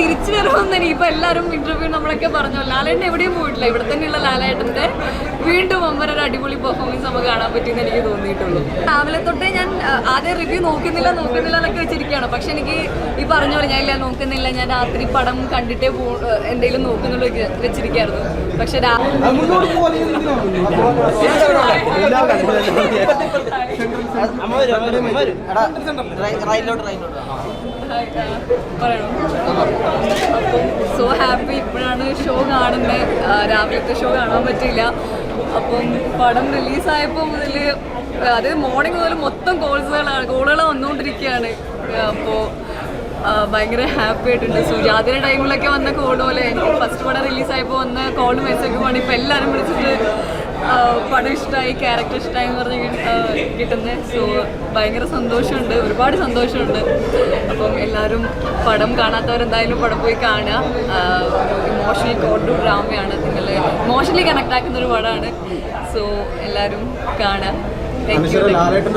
തിരിച്ചു വരുമെന്ന് ഇനിയിപ്പോൾ എല്ലാവരും ഇന്റർവ്യൂ നമ്മളൊക്കെ പറഞ്ഞു? ലാലേട്ടൻ എവിടെയും പോയിട്ടില്ല. ഇവിടെ തന്നെയുള്ള ലാലേട്ടന്റെ വീണ്ടും അമ്പര ഒരു അടിപൊളി പെർഫോമൻസ് നമുക്ക് കാണാൻ പറ്റിയെന്ന് എനിക്ക് തോന്നിയിട്ടുള്ളൂ. രാവിലെ തൊട്ടേ ഞാൻ ആദ്യം റിവ്യൂ നോക്കുന്നില്ല നോക്കുന്നില്ല എന്നൊക്കെ വെച്ചിരിക്കുകയാണ്. പക്ഷെ എനിക്ക് ഈ പറഞ്ഞ പോലെ ഞാൻ ഇല്ല നോക്കുന്നില്ല ഞാൻ രാത്രി പടം കണ്ടിട്ടേ പോ എന്തെങ്കിലും നോക്കുന്നുള്ളൂ വെച്ചിരിക്കായിരുന്നു പക്ഷെ അമ്മ അപ്പം സോ ഹാപ്പി ഇപ്പോഴാണ് ഷോ കാണുന്നത് രാവിലത്തെ ഷോ കാണാൻ പറ്റില്ല അപ്പം പടം റിലീസായപ്പോൾ മുതൽ അത് മോർണിംഗ് മുതൽ മൊത്തം കോൾസുകളാണ് കോളുകൾ വന്നുകൊണ്ടിരിക്കുകയാണ് അപ്പോൾ ഭയങ്കര ഹാപ്പി ആയിട്ടുണ്ട്. സുജാതിയുടെ ടൈമിലൊക്കെ വന്ന കോൾ പോലെ. എനിക്ക് ഫസ്റ്റ് പടം റിലീസായപ്പോൾ വന്ന കോൾ മെസ്സേജ് പോകണം ഇപ്പോൾ എല്ലാവരും വിളിച്ചിട്ട് പടം ഇഷ്ടമായി ക്യാരക്ടർ ഇഷ്ടമായി എന്ന് പറഞ്ഞ് കിട്ടുന്നത് സോ ഭയങ്കര സന്തോഷമുണ്ട്. ഒരുപാട് സന്തോഷമുണ്ട്. അപ്പം എല്ലാവരും പടം കാണാത്തവരെന്തായാലും പടം പോയി കാണുക. ഇമോഷണലി കോട്ടു ഡ്രാമയാണ് നിങ്ങൾ ഇമോഷണലി കണക്ട് ആക്കുന്ന ഒരു പടമാണ് സോ എല്ലാവരും കാണുക. ലാലേട്ടൻ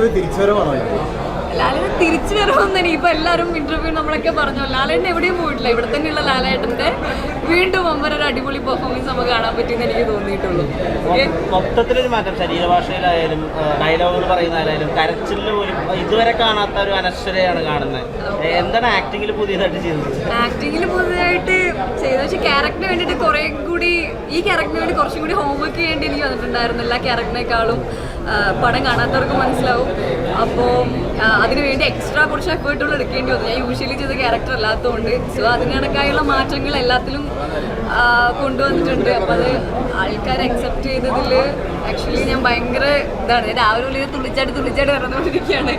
തിരിച്ചു വരുമെന്ന് ഇപ്പൊ എല്ലാവരും ഇന്റർവ്യൂ നമ്മളൊക്കെ പറഞ്ഞു. ലാലേട്ടൻ എവിടെയും പോയിട്ടില്ല. ഇവിടെ തന്നെയുള്ള ലാലേട്ടന്റെ വീണ്ടും അമ്പര ഒരു അടിപൊളി പെർഫോമൻസ് നമുക്ക് കാണാൻ പറ്റുമെന്ന് എനിക്ക് തോന്നിയിട്ടുള്ളൂ. മൊത്തത്തിലൊരു മാറ്റം. ശരീരഭാഷയിലായാലും ഡയലോഗുകൾ പറയുന്നതായാലും കരച്ചിലിൽ പോലും ഇതുവരെ കാണാത്ത ഒരു അനശ്വരയാണ് കാണുന്നത്. എന്താണ് ആക്ടിങ്ങിൽ പുതിയതായിട്ട് ചെയ്തത്? ആക്ടിങ്ങിൽ പുതിയതായിട്ട് ചെയ്ത പക്ഷേ ക്യാരക്ടറിന് വേണ്ടിയിട്ട് കുറേ കൂടി ഈ ക്യാരക്ടറിന് വേണ്ടി കുറച്ചും കൂടി ഹോംവർക്ക് ചെയ്യേണ്ടി എനിക്ക് വന്നിട്ടുണ്ടായിരുന്നു എല്ലാ ക്യാരക്ടറിനേക്കാളും പടം കാണാത്തവർക്ക് മനസ്സിലാവും. അപ്പോൾ അതിനുവേണ്ടി എക്സ്ട്രാ കുറച്ച് എഫേർട്ടുകൾ എടുക്കേണ്ടി വന്നു. ഞാൻ യൂഷ്വലി ചെയ്ത ക്യാരക്ടർ അല്ലാത്തതുകൊണ്ട്. സോ അതിനിടക്കായുള്ള മാറ്റങ്ങൾ എല്ലാത്തിലും കൊണ്ടുവന്നിട്ടുണ്ട്. അപ്പോൾ അത് ആൾക്കാർ അക്സെപ്റ്റ് ചെയ്തതിൽ ആക്ച്വലി ഞാൻ ഭയങ്കര ഇതാണ്. രാവിലെ ഉള്ളിൽ തുള്ളിച്ചാടി തുള്ളിച്ചാടി ഇറന്നുകൊണ്ടിരിക്കുകയാണ്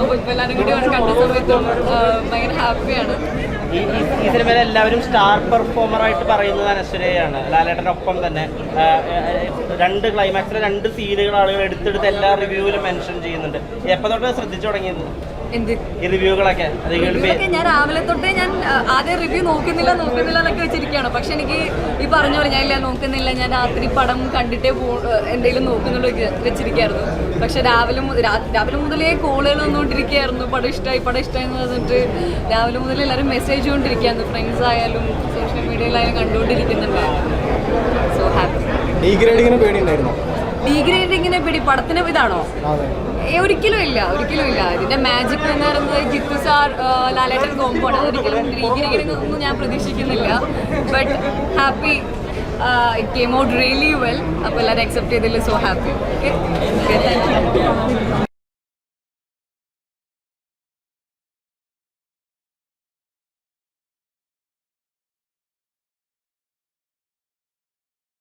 അപ്പോൾ ഇപ്പോൾ എല്ലാവരും കൂടി കണ്ട സമയത്തും ഭയങ്കര ഹാപ്പിയാണ് ഈ സിനിമയിൽ എല്ലാവരും സ്റ്റാർ പെർഫോമർ ആയിട്ട് പറയുന്നത് അനശ്വരയാണ്. ലാലേട്ടന്റെ ഒപ്പം തന്നെ രണ്ട് ക്ലൈമാക്സിലെ രണ്ട് സീനുകൾ ആളുകൾ എടുത്തെടുത്ത് എല്ലാ റിവ്യൂവിലും മെൻഷൻ ചെയ്യുന്നുണ്ട്. എപ്പോൾ തൊട്ട് ശ്രദ്ധിച്ചു തുടങ്ങിയത്? ഈ റിവ്യൂകളൊക്കെ ഞാൻ രാവിലെ തൊട്ടേ ഞാൻ ആദ്യം റിവ്യൂ നോക്കുന്നില്ല നോക്കുന്നില്ല എന്നൊക്കെ വെച്ചിരിക്കുകയാണ്. പക്ഷെ എനിക്ക് ഈ പറഞ്ഞ പോലെ ഞാൻ ഇല്ല നോക്കുന്നില്ല ഞാൻ രാത്രി പടം കണ്ടിട്ടേ പോ എന്തെങ്കിലും നോക്കുന്നുള്ളൂ വെച്ചിരിക്കായിരുന്നു പക്ഷെ രാവിലെ രാവിലെ മുതലേ കോളുകൾ വന്നുകൊണ്ടിരിക്കുകയായിരുന്നു. പടം ഇഷ്ടമായി പടം ഇഷ്ടമായി എന്ന് പറഞ്ഞിട്ട് രാവിലെ മുതൽ എല്ലാവരും മെസ്സേജ് കൊണ്ടിരിക്കുകയായിരുന്നു. ഫ്രണ്ട്സ് ആയാലും സോഷ്യൽ മീഡിയയിലായാലും കണ്ടുകൊണ്ടിരിക്കുന്നുണ്ട്. സോ ഹാപ്പി ഡീഗ്രേഡിങ്ങിനെ പിടി പടത്തിന് ഇതാണോ? ഒരിക്കലും ഇല്ല ഒരിക്കലും ഇല്ല. ഇതിന്റെ മാജിക് എന്ന് പറയുന്നത് ജിത്തു സാർ ലാലേട്ടൻ കോമ്പോണ് ആണ്. ഡീഗ്രേഡിംഗ് ഒന്നും ഞാൻ പ്രതീക്ഷിക്കുന്നില്ല. But happy it came out really well അപ്പോൾ എല്ലാവരും അക്സെപ്റ്റ് ചെയ്തതിൽ so happy okay thank you